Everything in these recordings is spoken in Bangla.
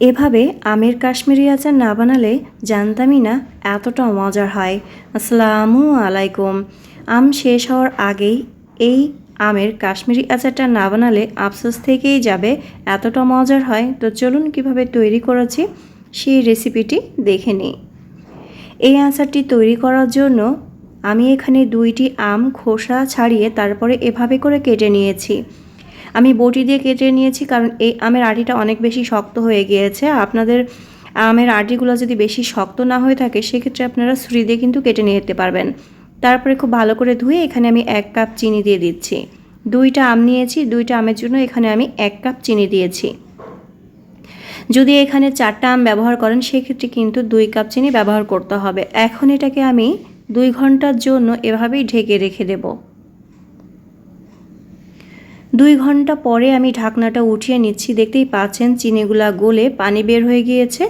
এভাবে আমের কাশ্মীরি আচার না বানালে জানতামই না এতটা মজার হয়। আসসালামু আলাইকুম। আম শেষ হওয়ার আগেই এই আমের কাশ্মীরি আচারটা না বানালে আফসোস থেকেই যাবে, এতটা মজার হয়। তো চলুন কীভাবে তৈরি করেছি সেই রেসিপিটি দেখে নিই। এই আচারটি তৈরি করার জন্য আমি এখানে দুইটি আম খোসা ছাড়িয়ে তারপরে এভাবে করে কেটে নিয়েছি। আমি বটি দিয়ে কেটে নিয়েছি, কারণ এই আমের আটিটা অনেক বেশি শক্ত হয়ে গিয়েছে। আপনাদের আমের আটিগুলো যদি বেশি শক্ত না হয়ে থাকে, সেক্ষেত্রে আপনারা ছুরি দিয়ে কিন্তু কেটে নিয়ে যেতে পারবেন। তারপরে খুব ভালো করে ধুয়ে এখানে আমি এক কাপ চিনি দিয়ে দিচ্ছি। দুইটা আম নিয়েছি, দুইটা আমের জন্য এখানে আমি এক কাপ চিনি দিয়েছি। যদি এখানে চারটা আম ব্যবহার করেন, সেক্ষেত্রে কিন্তু দুই কাপ চিনি ব্যবহার করতে হবে। এখন এটাকে আমি দুই ঘণ্টার জন্য এভাবেই ঢেকে রেখে দেব। দুই ঘণ্টা পরে আমি ঢাকনাটা উঠিয়ে নিচ্ছি। দেখতেই পাচ্ছেন চিনিগুলা গলে পানি বের হয়ে গিয়েছে।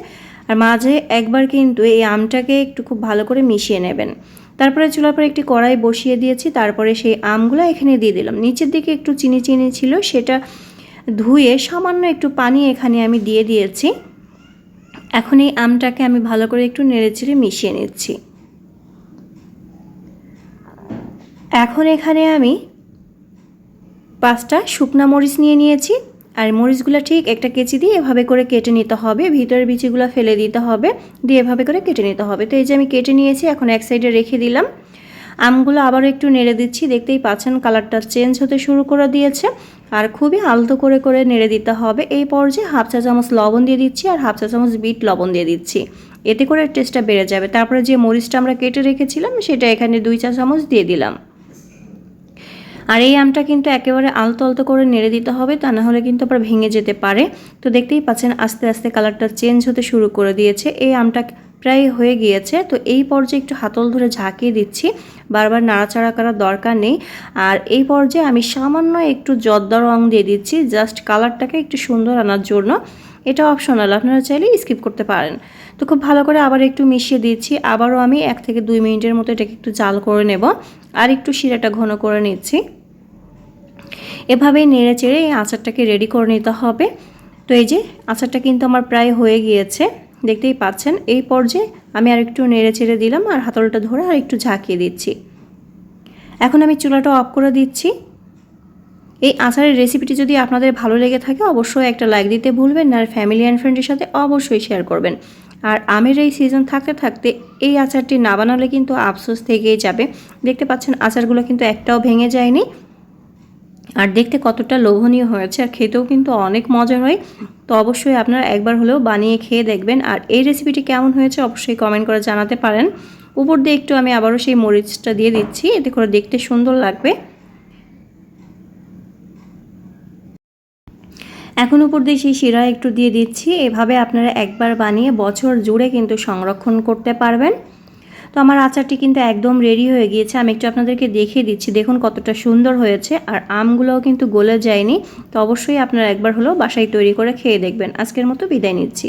আর মাঝে একবার কিন্তু এই আমটাকে একটু খুব ভালো করে মিশিয়ে নেবেন। তারপরে চুলার পরে একটি কড়াই বসিয়ে দিয়েছি। তারপরে সেই আমগুলো এখানে দিয়ে দিলাম। নিচের দিকে একটু চিনি চিনি ছিল, সেটা ধুয়ে সামান্য একটু পানি এখানে আমি দিয়ে দিয়েছি। এখন এই আমটাকে আমি ভালো করে একটু নেড়েচেড়ে মিশিয়ে নিচ্ছি। এখন এখানে আমি পাঁচটা শুকনা মরিচ নিয়ে নিয়েছি। আর মরিচগুলো ঠিক একটা কেচি দিয়ে এভাবে করে কেটে নিতে হবে। ভিতরের বিচিগুলো ফেলে দিতে হবে, দিয়ে এভাবে করে কেটে নিতে হবে। তো এই যে আমি কেটে নিয়েছি, এখন এক সাইডে রেখে দিলাম। আমগুলো আবারও একটু নেড়ে দিচ্ছি। দেখতেই পাচ্ছেন কালারটা চেঞ্জ হতে শুরু করে দিয়েছে। আর খুবই আলতো করে করে নেড়ে দিতে হবে। এই পর্যায়ে হাফ চা চামচ লবণ দিয়ে দিচ্ছি আর হাফ চা চামচ বিট লবণ দিয়ে দিচ্ছি। এতে করে টেস্টটা বেড়ে যাবে। তারপরে যে মরিচটা আমরা কেটে রেখেছিলাম, সেটা এখানে দুই চা চামচ দিয়ে দিলাম। আর এই আমটা কিন্তু একেবারে আলতো আলতো করে নেড়ে দিতে হবে, তা না হলে কিন্তু আবার ভেঙে যেতে পারে। তো দেখতেই পাচ্ছেন আস্তে আস্তে কালারটা চেঞ্জ হতে শুরু করে দিয়েছে। এই আমটা প্রায় হয়ে গিয়েছে। তো এই পর্যায়ে একটু হাতল ধরে ঝাঁকিয়ে দিচ্ছি। বারবার নাড়াচাড়া করার দরকার নেই। আর এই পর্যায়ে আমি সামান্য একটু জর্দা রং দিয়ে দিচ্ছি। জাস্ট কালারটাকে একটু সুন্দর আনার জন্য। এটা অপশনাল আপনারা চাইলে স্কিপ করতে পারেন। তো খুব ভালো করে আবার একটু মিশিয়ে দিচ্ছি, আবারও আমি এক থেকে দুই মিনিটের মতো এটাকে একটু জাল করে নেব, আর একটু শিরাটা ঘন করে নিচ্ছি। এভাবেই নেড়ে চেড়ে এই আচারটাকে রেডি করে নিতে হবে। তো এই যে, আচারটা কিন্তু আমার প্রায় হয়ে গিয়েছে, দেখতেই পাচ্ছেন। এই পর্যায়ে আমি আর একটু নেড়ে চেড়ে দিলাম, আর হাতলটা ধরে আর একটু ঝাঁকিয়ে দিচ্ছি। এখন আমি চুলাটা অফ করে দিচ্ছি। এই আচারের রেসিপিটি যদি আপনাদের ভালো লেগে থাকে, অবশ্যই একটা লাইক দিতে ভুলবেন না, আর ফ্যামিলি অ্যান্ড ফ্রেন্ডের সাথে অবশ্যই শেয়ার করবেন। আর আমের এই সিজন থাকতে থাকতে এই আচারটি না বানালে কিন্তু আফসোস থেকেই যাবে। দেখতে পাচ্ছেন, আচারগুলো কিন্তু একটাও ভেঙে যায়নি। আর দেখতে কতটা লোভনীয় হয়েছে, আর খেতেও কিন্তু অনেক মজার হয়। তো অবশ্যই আপনারা একবার হলেও বানিয়ে খেয়ে দেখবেন। আর এই রেসিপিটি কেমন হয়েছে, অবশ্যই কমেন্ট করে জানাতে পারেন। উপর দিয়ে একটু আমি আবারও সেই মরিচটা দিয়ে দিচ্ছি, এতে করে দেখতে সুন্দর লাগবে। এখন উপর দিয়ে সেই শিরা একটু দিয়ে দিচ্ছি। এভাবে আপনারা একবার বানিয়ে বছর জুড়ে কিন্তু সংরক্ষণ করতে পারবেন। তো আমার আচারটি কিন্তু একদম রেডি হয়ে গিয়েছে। আমি একটু আপনাদেরকে দেখিয়ে দিচ্ছি। দেখুন কতটা সুন্দর হয়েছে। আর আমগুলোও কিন্তু গলে যায়নি। তো অবশ্যই আপনারা একবার হলেও বাসায় তৈরি করে খেয়ে দেখবেন। আজকের মতো বিদায় নিচ্ছি।